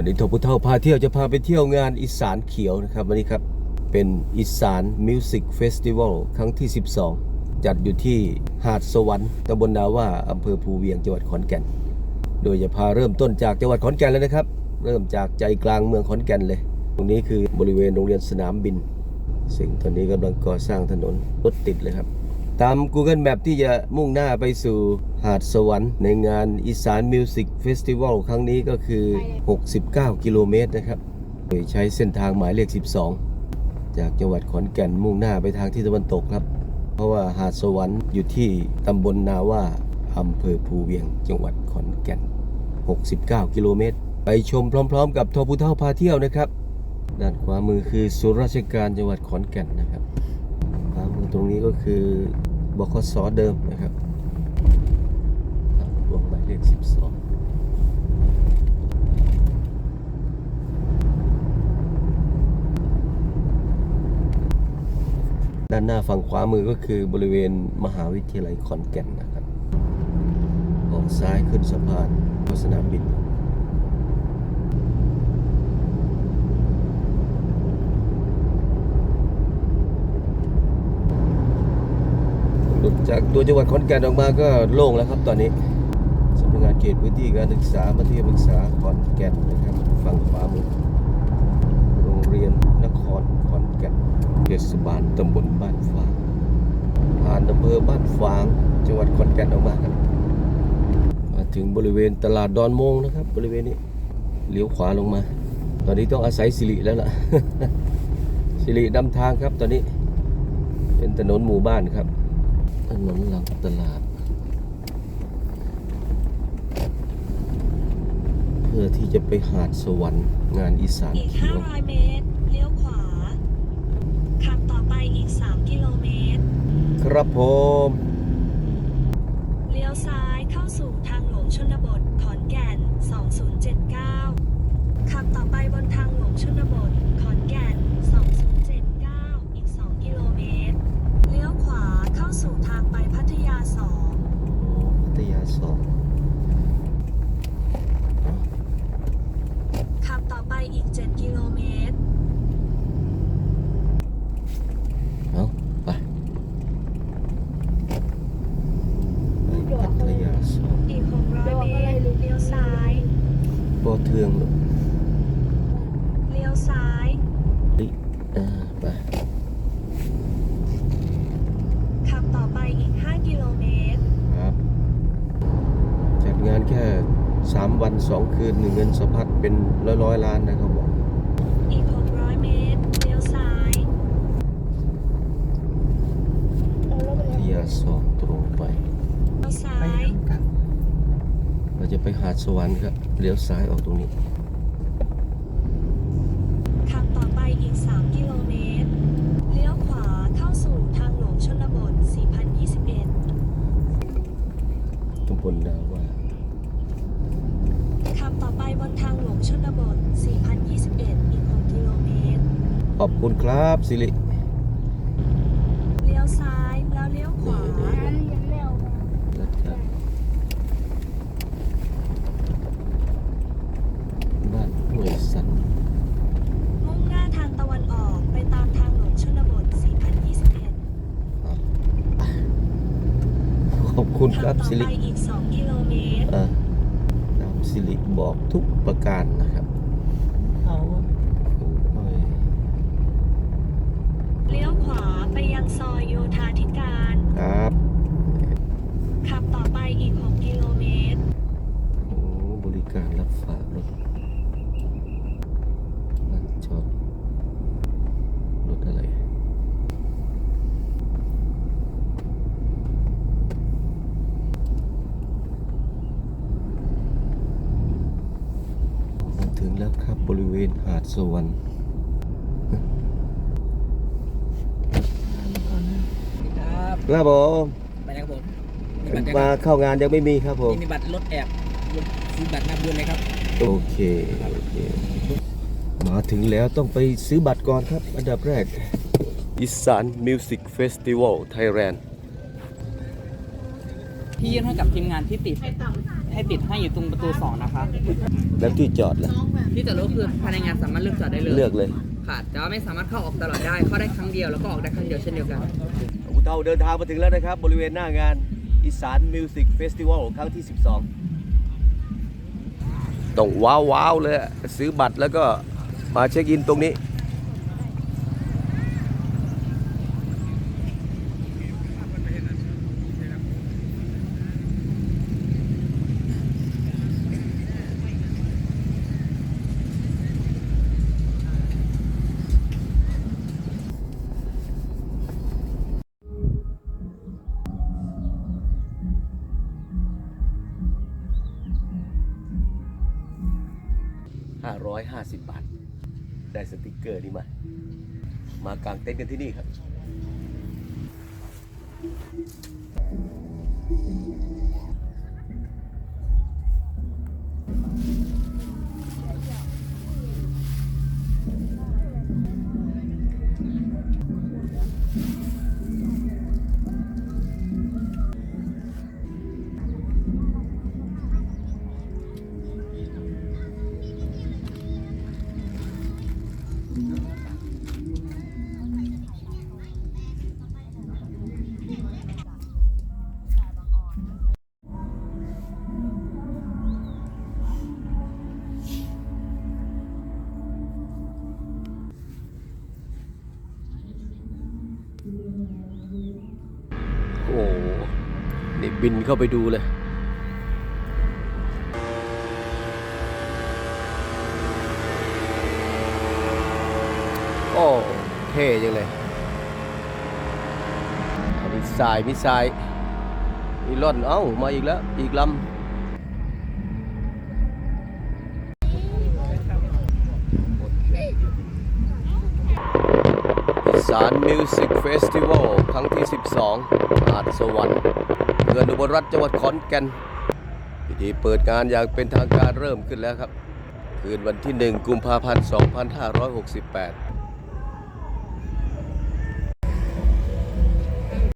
วันนี้ทพุเท่าพาเที่ยวจะพาไปเที่ยวงานอีสานเขียวนะครับวันนี้ครับ เป็นอีสานมิวสิกเฟสติวัลครั้งที่ 12 จัดอยู่ที่หาดสวรรค์ตำบลนาว่าอำเภอภูเวียงจังหวัดขอนแก่น โดยจะพาเริ่มต้นจากจังหวัดขอนแก่นเลยนะครับ เริ่มจากใจกลางเมืองขอนแก่นเลย ตรงนี้คือบริเวณโรงเรียนสนามบิน ซึ่งตอนนี้กำลังก่อสร้างถนนรถติดเลยครับ ตาม Google Map ที่จะมุ่งหน้าไปสู่หาดสวรรค์ในงานอีสานมิวสิกเฟสติวัลครั้งนี้ก็คือ 69 กิโลเมตรนะครับ โดยใช้เส้นทางหมายเลข 12 จากจังหวัดขอนแก่นมุ่งหน้าไปทางทิศตะวันตกครับ เพราะว่าหาดสวรรค์อยู่ที่ตำบลนาว่าอำเภอภูเวียง จังหวัดขอนแก่น 69 กิโลเมตร ไปชมพร้อม ๆ กับทอพุเท่าพาเที่ยวนะครับ ด้านขวามือคือศูนย์ราชการจังหวัดขอนแก่นนะครับขวามือตรงนี้ก็คือ บคสเดิมนะครับวงหมายเลข 12ด้านหน้าฝั่งขวามือก็คือบริเวณมหาวิทยาลัยขอนแก่นนะครับ ออกซ้ายขึ้นสะพานสนามบิน หลุด จากตัวจังหวัดขอนแก่นออกมาก็โล่งแล้วครับตอนนี้สำนักงานเขตพื้นที่การศึกษามัธยมศึกษาขอนแก่นนะครับฝั่งขวามือโรงเรียนนครขอนแก่นเทศบาลตำบลบ้านฝางผ่านอำเภอบ้านฝางจังหวัดขอนแก่นออกมาครับมาถึงบริเวณตลาดดอนโมงนะครับ บริเวณนี้เลี้ยวขวาลงมา ตอนนี้ต้องอาศัยสิริแล้วล่ะสิรินำทางครับตอนนี้เป็นถนนหมู่บ้านครับ ถนนหลังตลาด เพื่อที่จะไปหาดสวรรค์งานอีสานอีก เขียว500 เมตร เลี้ยวขวา ขับต่อไปอีก 3 กิโลเมตร ครับผม เลี้ยวซ้ายเข้าสู่ทางหลวงชนบท ขอนแก่น 2079 ขับต่อไปบนทางหลวงชนบท ขอนแก่น 2079 อีก 2 กิโลเมตร เลี้ยวขวาเข้าสู่ทางไปพัทยา 2 พัทยาสอง ขับต่อไปอีก 7 กิโลเมตร เอาไปไปพัทยาสอง อีก 600 เมตร เลี้ยวซ้าย ปอเทืองลูก เลี้ยวซ้าย ลิอ่าไป ขับต่อไปอีก 5 กิโลเมตร ครับ จัดงานแค่ 3วัน2คืนหนึ่งเงินสะพัดเป็นร้อยร้อยๆล้านนะครับบอกอีก600เมตรเลี้ยวซ้ายพัทยาสองตรงไปเลี้ยวซ้ายเราจะไปหาดสวรรค์ครับเลี้ยวซ้ายออกตรงนี้ขับต่อไปอีก 3 กิโลเมตร เลี้ยวขวาเข้าสู่ทางหลวงชนบท 4021ตำบลนาว่า ขับต่อไปบนทางหลวง ชนบท 4021 อีก 6 กิโลเมตร ขอบคุณครับสิริ เลี้ยวซ้ายแล้วเลี้ยวขวาแล้วก็บ้านห้วยสัน มุ่งหน้าทางตะวันออกไปตามทางหลวงชนบท 4021ขอบคุณคขัรับบต่อสิไปริอีก 2 กิโลเมตร อ่าตาม สิริบอกทุกประการนะครับโอ้ยเลี้ยวขวาไปยังซอยโยธาธิการ ครับ ขับต่อไปอีก 6 กิโลเมตร โอ้บริการรับฝากรถนั่นชอบรถอะไรมาถึงแล้วค รับบริเวณหาดสวรรค์ครับครับผมไปนะครับผมมีบัตรยังมาเข้างานยังไม่มีครับผมนี่มีบัตรรถแอบซื้อบัตรมาบุญเลยครับ โอเคโอเค มาถึงแล้วต้องไปซื้อบัตรก่อนครับ อันดับแรกอีสานมิวสิกเฟสติวัลไทยแลนด์ พี่ยื่นให้กับทีมงานที่ติด ให้ติดให้อยู่ตรงประตูสองนะคะ แล้วที่จอดล่ะที่จอดรถคือภายในงานสามารถเลือกจอดได้เลยเลือกเลยค่ะแต่ว่าไม่สามารถเข้าออกตลอดได้เข้าได้ครั้งเดียวแล้วก็ออกได้ครั้งเดียวเช่นเดียวกันคุณเท่าเดินทางมาถึงแล้วนะครับ บริเวณหน้างานอีสานมิวสิกเฟสติวัลครั้งที่ 12 ต้องว้าวว้าวๆเลยอะซื้อบัตรแล้วก็มาเช็คอินตรงนี้ 150 บาท ได้สติกเกอร์นี่มา มากางเต็นท์กันที่นี่ครับ บินเข้าไปดูเลยโอ้เท่จังเลยมีสายมีสายมีล่อนเอ้ามาอีกแล้ว อีกลำสานมิวสิกเฟสติวัลครั้งที่ 12 หาดสวรรค์ เขื่อนอุบลรัฐจังหวัดขอนแก่นพิธีเปิดงานอย่างเป็นทางการเริ่มขึ้นแล้วครับ คืนวันที่ 1 กุมภาพันธ์ 2568